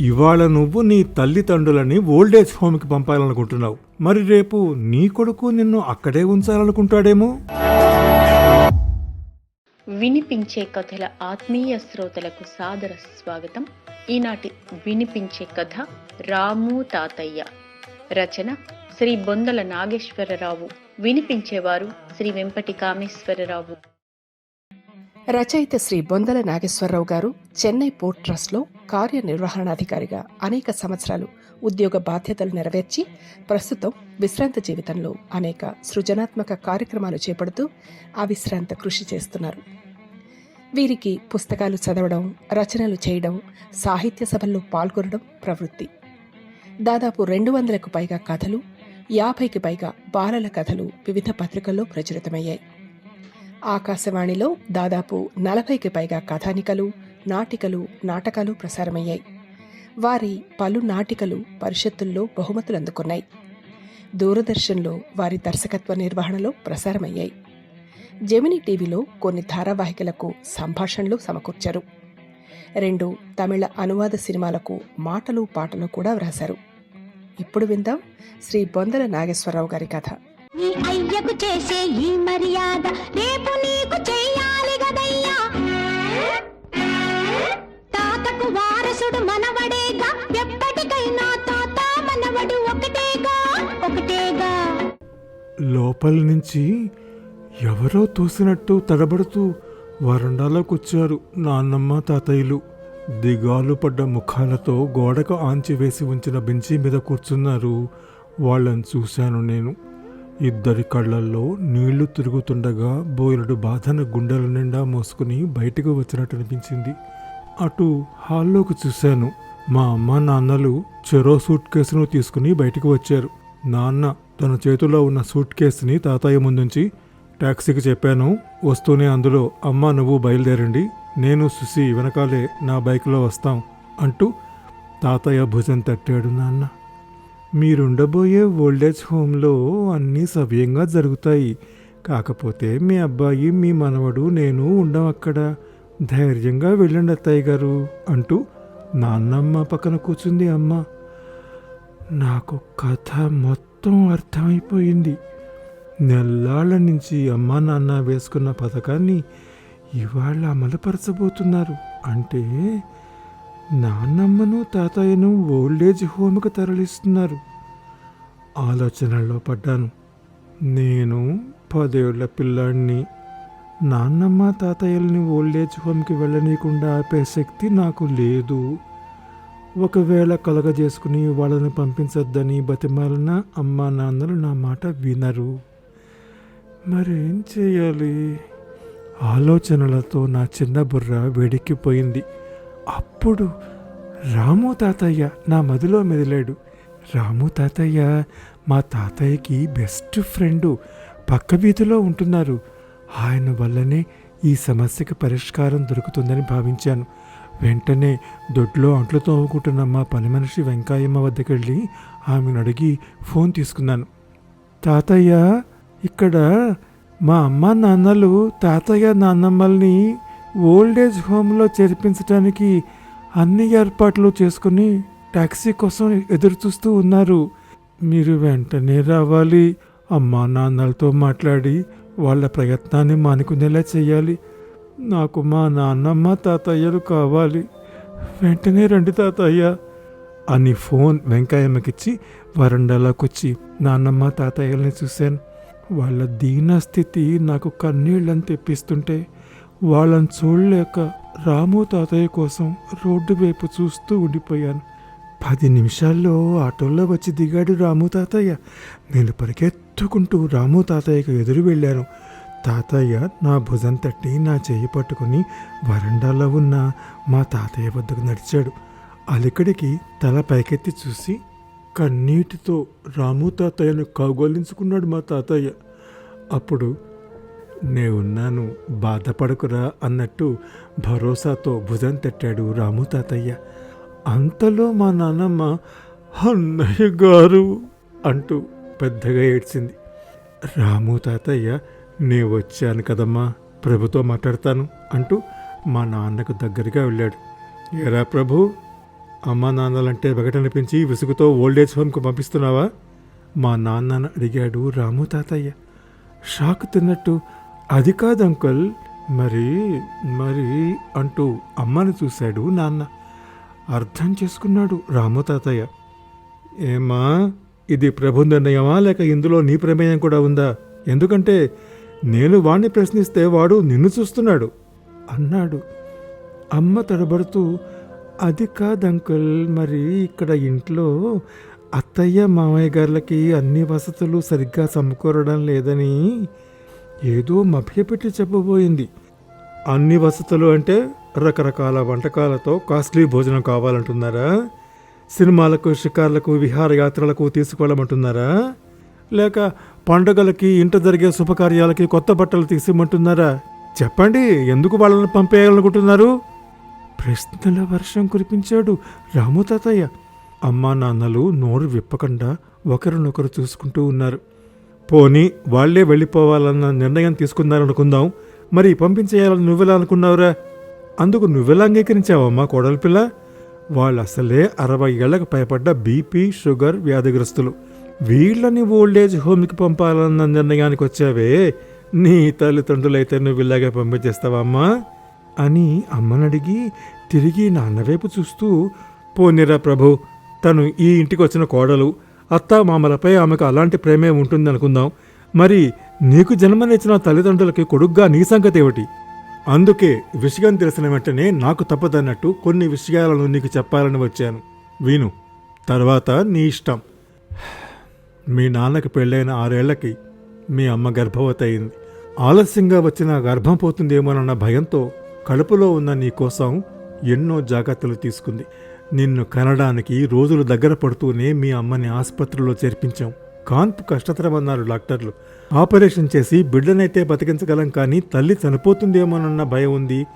ఇవాళ నువ్వు నీ తల్లిదండ్రులని ఓల్డేజ్ హోమ్కి పంపాలనుకుంటున్నావు. మరి రేపు నీ కొడుకు నిన్ను అక్కడే ఉంచాలనుకుంటాడేమో? వినిపించే కథల ఆత్మీయ శ్రోతలకు సాదర స్వాగతం. ఈనాటి వినిపించే కథ రాము తాతయ్య. రచన శ్రీ బొందల నాగేశ్వరరావు. వినిపించేవారు శ్రీ వెంపటి కామేశ్వరరావు. రచయిత శ్రీ బొందల నాగేశ్వరరావు గారు చెన్నై పోర్ట్ ట్రస్ట్లో కార్యనిర్వహణాధికారిగా అనేక సంవత్సరాలు ఉద్యోగ బాధ్యతలు నెరవేర్చి ప్రస్తుతం విశ్రాంత జీవితంలో అనేక సృజనాత్మక కార్యక్రమాలు చేపడుతూ అవిశ్రాంత కృషి చేస్తున్నారు. వీరికి పుస్తకాలు చదవడం రచనలు చేయడం సాహిత్య సభల్లో పాల్గొనడం ప్రవృత్తి. దాదాపు రెండు వందలకు పైగా కథలు యాభైకి పైగా బాలల కథలు వివిధ పత్రికల్లో ప్రచురితమయ్యాయి. ఆకాశవాణిలో దాదాపు నలభైకి పైగా కథానికలు నాటికలు నాటకాలు ప్రసారమయ్యాయి. వారి పలు నాటికలు పరిషత్తుల్లో బహుమతులు అందుకున్నాయి. దూరదర్శన్లో వారి దర్శకత్వ నిర్వహణలో ప్రసారమయ్యాయి. జెమిని టీవీలో కొన్ని ధారావాహికలకు సంభాషణలు సమకూర్చారు. రెండు తమిళ అనువాద సినిమాలకు మాటలు పాటలు కూడా వ్రాశారు. ఇప్పుడు విందాం శ్రీ బొందల నాగేశ్వరరావు గారి కథ. నీ అయ్యకు చేసే ఈ మర్యాద రేపు నీకు చేయాలి గదయ్యా తాతకు వారసుడు మనవడేగా ఎప్పటికైనా తాత మనవడు ఒకటేగా ఒకటేగా. లోపల నుంచి ఎవరో తోసినట్టు తడబడుతూ వరండాలోకి వచ్చారు నాన్నమ్మ తాతయ్యలు. దిగాలు పడ్డ ముఖాలతో గోడకు ఆంచి వేసి ఉంచిన బెంచి మీద కూర్చున్నారు. వాళ్ళని చూశాను నేను. ఇద్దరి కళ్ళల్లో నీళ్ళు తిరుగుతుండగా బోయినడు బాధన గుండెల నిండా మోసుకుని బయటకు వచ్చినట్టు అనిపించింది. అటు హాల్లోకి చూశాను. మా అమ్మ నాన్నలు చెరో సూట్ కేసును తీసుకుని బయటకు వచ్చారు. నాన్న తన చేతిలో ఉన్న సూట్ కేసుని తాతయ్య ముందుంచి ట్యాక్సీకి చెప్పాను. వస్తూనే అందులో అమ్మ నువ్వు బయలుదేరండి. నేను సుసి వెనకాలే నా బైక్లో వస్తాం అంటూ తాతయ్య భుజం తట్టాడు నాన్న. మీరుండబోయే ఓల్డేజ్ హోమ్లో అన్నీ సవ్యంగా జరుగుతాయి. కాకపోతే మీ అబ్బాయి మీ మనవడు నేను ఉండం అక్కడ. ధైర్యంగా వెళ్ళండి అత్తయ్య గారు అంటూ నాన్నమ్మ పక్కన కూర్చుంది అమ్మ. నాకు కథ మొత్తం అర్థమైపోయింది. నెల్లాళ్ళ నుంచి అమ్మా నాన్న వేసుకున్న పథకాన్ని ఇవాళ అమలుపరచబోతున్నారు. అంటే నాన్నమ్మను తాతయ్యను ఓల్డేజ్ హోమ్కి తరలిస్తున్నారు. ఆలోచనల్లో పడ్డాను. నేను పదేళ్ళ పిల్లాడిని. నాన్నమ్మ తాతయ్యల్ని ఓల్డేజ్ హోమ్కి వెళ్ళనీయకుండా ఆపే శక్తి నాకు లేదు. ఒకవేళ కలగజేసుకుని వాళ్ళని పంపించొద్దని బతిమాలిన అమ్మా నాన్నలు నా మాట వినరు. మరేం చేయాలి? ఆలోచనలతో నా చిన్న బుర్ర వేడెక్కిపోయింది. అప్పుడు రాము తాతయ్య నా మదిలో మెదిలాడు. రాము తాతయ్య మా తాతయ్యకి బెస్ట్ ఫ్రెండు పక్క వీధిలో ఉంటున్నారు. ఆయన వల్లనే ఈ సమస్యకి పరిష్కారం దొరుకుతుందని భావించాను. వెంటనే దొడ్లో అంట్లు తోముకుంటున్న మా పని మనిషి వెంకాయమ్మ వద్దకు వెళ్ళి ఆమెను అడిగి ఫోన్ తీసుకున్నాను. తాతయ్య ఇక్కడ మా అమ్మ నాన్నలు తాతయ్య నాన్నమ్మల్ని ఓల్డేజ్ హోమ్లో చేర్పించడానికి అన్ని ఏర్పాట్లు చేసుకుని టాక్సీ కోసం ఎదురు చూస్తూ ఉన్నారు. మీరు వెంటనే రావాలి. అమ్మా నాన్నలతో మాట్లాడి వాళ్ళ ప్రయత్నాన్ని మానుకునేలా చేయాలి. నాకు మా నాన్నమ్మ తాతయ్యలు కావాలి. వెంటనే రండి తాతయ్య అని ఫోన్ వెంకయ్యమ్మకిచ్చి వరండాలోకి నాన్నమ్మ తాతయ్యల్ని చూశాను. వాళ్ళ దీన స్థితి నాకు కన్నీళ్ళని తెప్పిస్తుంటే వాళ్ళని చూడలేక రాము తాతయ్య కోసం రోడ్డు వైపు చూస్తూ ఉండిపోయాను. పది నిమిషాల్లో ఆటోలో వచ్చి దిగాడు రాము తాతయ్య. నేను పరిగెత్తుకుంటూ రాము తాతయ్యకు ఎదురు వెళ్ళాను. తాతయ్య నా భుజం తట్టి నా చేయి పట్టుకుని వరండాలో ఉన్న మా తాతయ్య వద్దకు నడిచాడు. అలికడికి తల పైకెత్తి చూసి కన్నీటితో రాము తాతయ్యను కౌగోలించుకున్నాడు మా తాతయ్య. అప్పుడు నేనున్నాను బాధపడకురా అన్నట్టు భరోసాతో భుజం తట్టాడు రాము తాతయ్య. అంతలో మా నాన్నమ్మ అన్నయ్య గారు అంటూ పెద్దగా ఏడ్చింది. రాము తాతయ్య నే వచ్చాను కదమ్మా ప్రభుతో మాట్లాడతాను అంటూ మా నాన్నకు దగ్గరగా వెళ్ళాడు. ఎరా ప్రభు అమ్మా నాన్నలంటే వెగటనిపించి విసుగుతో ఓల్డేజ్ హోమ్కి పంపిస్తున్నావా? మా నాన్నను అడిగాడు రాము తాతయ్య. షాక్ తిన్నట్టు అది కాదు అంకుల్ మరి మరి అంటూ అమ్మని చూశాడు నాన్న. అర్థం చేసుకున్నాడు రాము తాతయ్య. ఏమా ఇది ప్రభు నిర్ణయమా లేక ఇందులో నీ ప్రమేయం కూడా ఉందా? ఎందుకంటే నేను వాణ్ణి ప్రశ్నిస్తే వాడు నిన్ను చూస్తున్నాడు అన్నాడు. అమ్మ తడబడుతూ అది కాదంకుల్ మరి ఇక్కడ ఇంట్లో అత్తయ్య మామయ్య గారులకి అన్ని వసతులు సరిగ్గా సమకూరడం లేదని ఏదో మభ్యపెట్టి చెప్పబోయింది. అన్ని వసతులు అంటే రకరకాల వంటకాలతో కాస్ట్లీ భోజనం కావాలంటున్నారా? సినిమాలకు షికార్లకు విహారయాత్రలకు తీసుకెళ్ళమంటున్నారా లేక పండుగలకి ఇంట జరిగే శుభకార్యాలకి కొత్త బట్టలు తీసిమంటున్నారా చెప్పండి ఎందుకు వాళ్ళని పంపేయాలనుకుంటున్నారు? ప్రశ్నల వర్షం కురిపించాడు రాము తాతయ్య అమ్మా నాన్నలు నోరు విప్పకుండా ఒకరినొకరు చూసుకుంటూ ఉన్నారు. పోనీ వాళ్ళే వెళ్ళిపోవాలన్న నిర్ణయం తీసుకున్నారనుకుందాం. మరి పంపించేయాలని నువ్వెలా అనుకున్నావురా? అందుకు నువ్వెలా అంగీకరించావమ్మా కోడలి పిల్ల? వాళ్ళు అసలే అరవై ఏళ్ళకు పైపడ్డ బీపీ షుగర్ వ్యాధిగ్రస్తులు. వీళ్ళని ఓల్డేజ్ హోమ్కి పంపాలన్న నిర్ణయానికి వచ్చావే నీ తల్లిదండ్రులైతే నువ్వు ఇలాగే పంపించేస్తావమ్మా? అని అమ్మనడిగి తిరిగి నాన్నవైపు చూస్తూ పోనిరా ప్రభు తను ఈ ఇంటికి వచ్చిన కోడలు అత్తామామలపై ఆమెకు అలాంటి ప్రేమే ఉంటుంది అనుకుందాం మరి నీకు జన్మనిచ్చిన తల్లిదండ్రులకి కొడుగ్గా నీ సంగతి ఏమిటి అందుకే విషయం తెలిసిన వెంటనే నాకు తప్పదన్నట్టు కొన్ని విషయాలను నీకు చెప్పాలని వచ్చాను. విను తర్వాత నీ ఇష్టం. మీ నాన్నకి పెళ్ళైన ఆరేళ్ళకి మీ అమ్మ గర్భవతి అయింది ఆలస్యంగా వచ్చిన గర్భం పోతుందేమోనన్న భయంతో కడుపులో ఉన్న నీ కోసం ఎన్నో జాగ్రత్తలు తీసుకుంది. నిన్ను కనడానికి రోజులు దగ్గర పడుతూనే మీ అమ్మని ఆసుపత్రిలో చేర్పించాం. కాన్పు కష్టతరమన్నారు డాక్టర్లు. ఆపరేషన్ చేసి బిడ్డనైతే బతికించగలం కానీ తల్లి చనిపోతుందేమోనన్న భయం ఉంది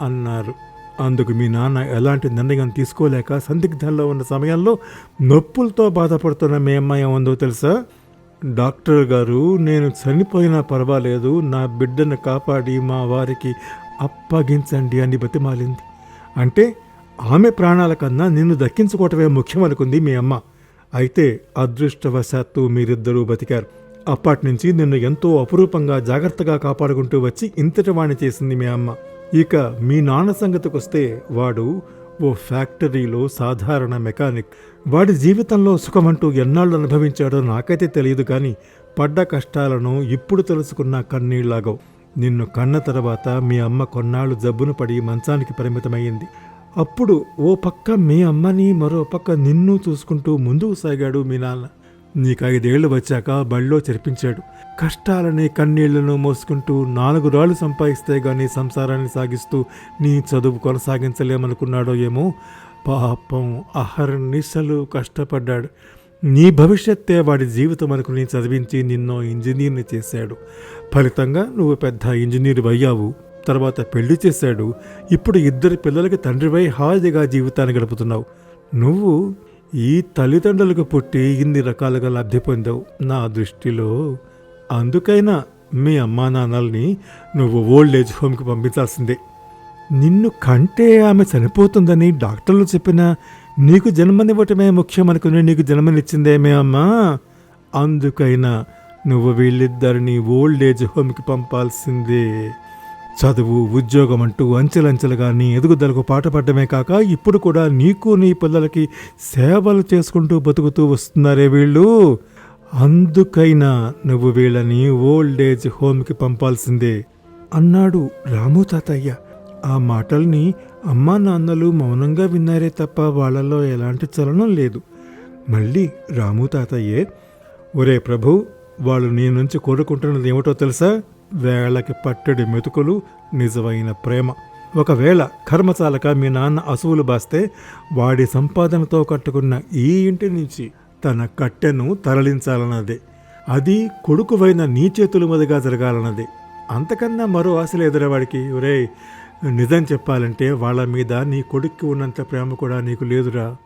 అన్నారు. అందుకు మీ నాన్న ఎలాంటి నిర్ణయం తీసుకోలేక సందిగ్ధంలో ఉన్న సమయంలో నొప్పులతో బాధపడుతున్న మీ అమ్మాయి ఉందో తెలుసా? డాక్టర్ గారు నేను చనిపోయినా పర్వాలేదు నా బిడ్డను కాపాడి మా వారికి అప్పగించండి అని బతిమాలింది. అంటే ఆమె ప్రాణాల కన్నా నిన్ను దక్కించుకోవటమే ముఖ్యం అనుకుంది మీ అమ్మ. అయితే అదృష్టవశాత్తు మీరిద్దరూ బతికారు. అప్పటి నుంచి నిన్ను ఎంతో అపురూపంగా జాగ్రత్తగా కాపాడుకుంటూ వచ్చి ఇంతటి వాణి చేసింది మీ అమ్మ. ఇక మీ నాన్న సంగతికొస్తే వాడు ఓ ఫ్యాక్టరీలో సాధారణ మెకానిక్. వాడి జీవితంలో సుఖమంటూ ఎన్నాళ్ళు అనుభవించాడో నాకైతే తెలియదు కానీ పడ్డ కష్టాలను ఇప్పుడు తెలుసుకున్న కన్నీళ్ళాగవు. నిన్ను కన్న తర్వాత మీ అమ్మ కొన్నాళ్ళు జబ్బును పడి మంచానికి పరిమితమయ్యింది. అప్పుడు ఓ పక్క మీ అమ్మని మరో పక్క నిన్ను చూసుకుంటూ ముందుకు సాగాడు మీ నాన్న. నీకు ఐదేళ్ళు వచ్చాక బళ్ళో చెరిపించాడు. కష్టాలని కన్నీళ్ళను మోసుకుంటూ నాలుగు రాళ్ళు సంపాదిస్తే గానీ సంసారాన్ని సాగిస్తూ నీ చదువు కొనసాగించలేమనుకున్నాడో ఏమో? పాపం అహర్నిశలు కష్టపడ్డాడు. నీ భవిష్యత్తే వాడి జీవితం అనుకుని చదివించి నిన్నో ఇంజనీర్ని చేశాడు. ఫలితంగా నువ్వు పెద్ద ఇంజనీర్ అయ్యావు తర్వాత పెళ్ళి చేశాడు. ఇప్పుడు ఇద్దరు పిల్లలకి తండ్రివై హాయిగా జీవితాన్ని గడుపుతున్నావు. నువ్వు ఈ తల్లిదండ్రులకు పుట్టి ఇన్ని రకాలుగా లబ్ధి పొందావు. నా దృష్టిలో అందుకైనా మీ అమ్మా నాన్నల్ని నువ్వు ఓల్డ్ ఏజ్ హోమ్కి పంపించాల్సిందే. నిన్ను కంటే ఆమె చనిపోతుందని డాక్టర్లు చెప్పినా నీకు జన్మనివ్వటమే ముఖ్యం అనుకుని నీకు జన్మనిచ్చిందేమే అమ్మా. అందుకైనా నువ్వు వీళ్ళిద్దరిని ఓల్డ్ ఏజ్ హోమ్కి పంపాల్సిందే. చదువు ఉద్యోగం అంటూ అంచెలంచెలుగా నీ ఎదుగుదలకు పాటపడ్డమే కాక ఇప్పుడు కూడా నీకు నీ పిల్లలకి సేవలు చేసుకుంటూ బతుకుతూ వస్తున్నారే వీళ్ళు. అందుకైనా నువ్వు వీళ్ళని ఓల్డ్ ఏజ్ హోమ్కి పంపాల్సిందే. అన్నాడు రాము తాతయ్య. ఆ మాటల్ని అమ్మా నాన్నలు మౌనంగా విన్నారే తప్ప వాళ్ళలో ఎలాంటి చలనం లేదు. మళ్ళీ రాము తాతయ్యే ఒరే ప్రభు వాళ్ళు నీ నుంచి కోరుకుంటున్నది ఏమిటో తెలుసా? వేళకి పట్టడి మెతుకులు నిజమైన ప్రేమ. ఒకవేళ కర్మచాలక మీ నాన్న అసువులు బాస్తే వాడి సంపాదనతో కట్టుకున్న ఈ ఇంటి నుంచి తన కట్టెను తరలించాలన్నదే. అది కొడుకువైన నీ చేతుల మీదుగా జరగాలన్నదే. అంతకన్నా మరో ఆశ లేదురా వాడికి. ఒరే నిజం చెప్పాలంటే వాళ్ళ మీద నీ కొడుక్కి ఉన్నంత ప్రేమ కూడా నీకు లేదురా.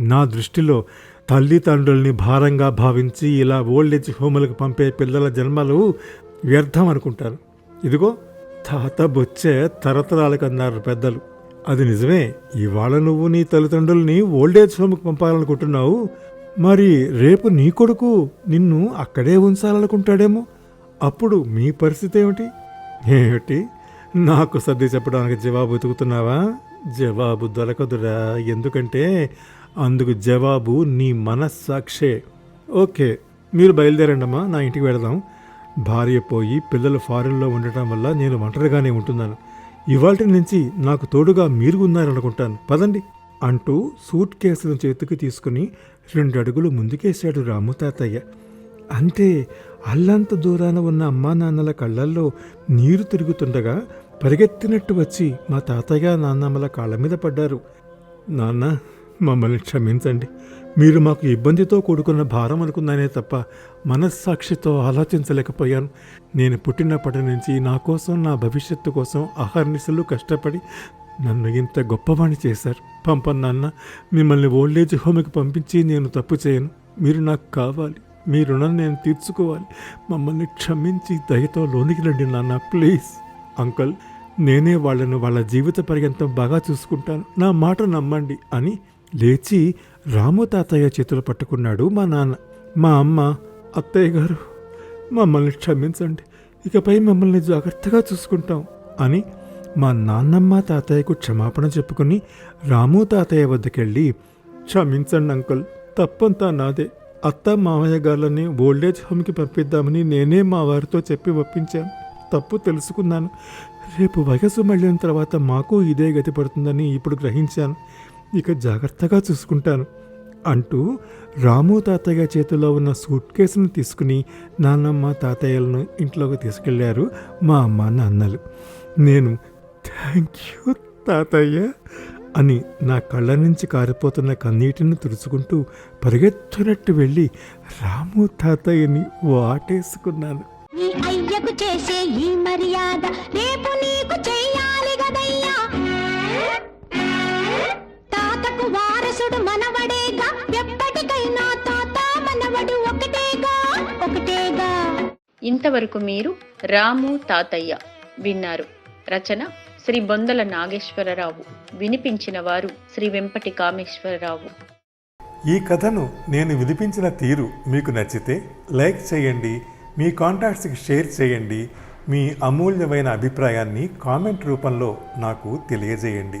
నా దృష్టిలో తల్లిదండ్రుల్ని భారంగా భావించి ఇలా ఓల్డ్ ఏజ్ హోములకు పంపే పిల్లల జన్మలు వ్యర్థం అనుకుంటారు. ఇదిగో తాత బొచ్చే తరతరాలకు అన్నారు పెద్దలు. అది నిజమే ఇవాళ నువ్వు నీ తల్లిదండ్రుల్ని ఓల్డేజ్ హోమ్కి పంపాలనుకుంటున్నావు. మరి రేపు నీ కొడుకు నిన్ను అక్కడే ఉంచాలనుకుంటాడేమో? అప్పుడు మీ పరిస్థితి ఏమిటి? ఏమిటి? నాకు సర్ది చెప్పడానికి జవాబు వెతుకుతున్నావా? జవాబు దొరకదురా ఎందుకంటే అందుకు జవాబు నీ మనస్సాక్షే. ఓకే మీరు బయలుదేరండమ్మా నా ఇంటికి వెళదాం. భార్య పోయి పిల్లలు ఫారెన్లో ఉండటం వల్ల నేను ఒంటరిగానే ఉంటున్నాను. ఇవాళ నుంచి నాకు తోడుగా మీరు ఉన్నారనుకుంటాను. పదండి. అంటూ సూట్ కేసులను చేతికి తీసుకుని రెండు అడుగులు ముందుకేశాడు రాము తాతయ్య. అంతే అల్లంత దూరాన ఉన్న అమ్మా నాన్నల కళ్ళల్లో నీరు తిరుగుతుండగా పరిగెత్తినట్టు వచ్చి మా తాతయ్య నాన్నమ్మల కాళ్ళ మీద పడ్డారు. నాన్న మమ్మల్ని క్షమించండి. మీరు మాకు ఇబ్బందితో కూడుకున్న భారం అనుకున్నానే తప్ప మనస్సాక్షితో ఆలోచించలేకపోయాను. నేను పుట్టినప్పటి నుంచి నా కోసం నా భవిష్యత్తు కోసం అహర్నిశలు కష్టపడి నన్ను ఇంత గొప్పవాణి చేశారు. పంపన్నాన్న మిమ్మల్ని ఓల్డేజ్ హోమ్కి పంపించి నేను తప్పు చేయను. మీరు నాకు కావాలి. మీ రుణం నేను తీర్చుకోవాలి. మమ్మల్ని క్షమించి దయతో లోనికి రండి నాన్న ప్లీజ్. అంకుల్ నేనే వాళ్ళను వాళ్ళ జీవిత పర్యంతం బాగా చూసుకుంటాను. నా మాట నమ్మండి అని లేచి రాము తాతయ్య చేతులు పట్టుకున్నాడు మా నాన్న మా అమ్మ అత్తయ్య గారు. మమ్మల్ని క్షమించండి ఇకపై మమ్మల్ని జాగ్రత్తగా చూసుకుంటాం అని మా నాన్నమ్మ తాతయ్యకు క్షమాపణ చెప్పుకుని రాము తాతయ్య వద్దకెళ్ళి క్షమించండి అంకుల్ తప్పంతా నాదే. అత్త మామయ్య గారిని ఓల్డేజ్ హోమ్కి పంపిద్దామని నేనే మా వారితో చెప్పి ఒప్పించాను. తప్పు తెలుసుకున్నాను. రేపు వయసు మళ్ళిన తర్వాత మాకు ఇదే గతి పడుతుందని ఇప్పుడు గ్రహించాను. ఇక జాగ్రత్తగా చూసుకుంటాను అంటూ రాము తాతయ్య చేతిలో ఉన్న సూట్ కేసును తీసుకుని నాన్నమ్మ తాతయ్యలను ఇంట్లోకి తీసుకెళ్ళారు మా అమ్మ నాన్నలు. నేను థ్యాంక్ యూ తాతయ్య అని నా కళ్ళ నుంచి కారిపోతున్న కన్నీటిని తుడుచుకుంటూ పరిగెత్తునట్టు వెళ్ళి రాము తాతయ్యని వాటేసుకున్నాను. చేసే ఈ మర్యాద రేపు నీకు చేయాలి. వారసుడు మనవడేగా. ఎప్పటికైనా తాత మనవడు ఒకటేగా. ఒకటేగా. ఇంతవరకు మీరు రాము తాతయ్య విన్నారు. రచన శ్రీ బొందల నాగేశ్వరరావు. వినిపించిన వారు శ్రీ వెంపటి కామేశ్వరరావు ఈ కథను నేను వినిపించిన తీరు మీకు నచ్చితే లైక్ చేయండి మీ కాంటాక్ట్స్కి షేర్ చేయండి మీ అమూల్యమైన అభిప్రాయాన్ని కామెంట్ రూపంలో నాకు తెలియజేయండి.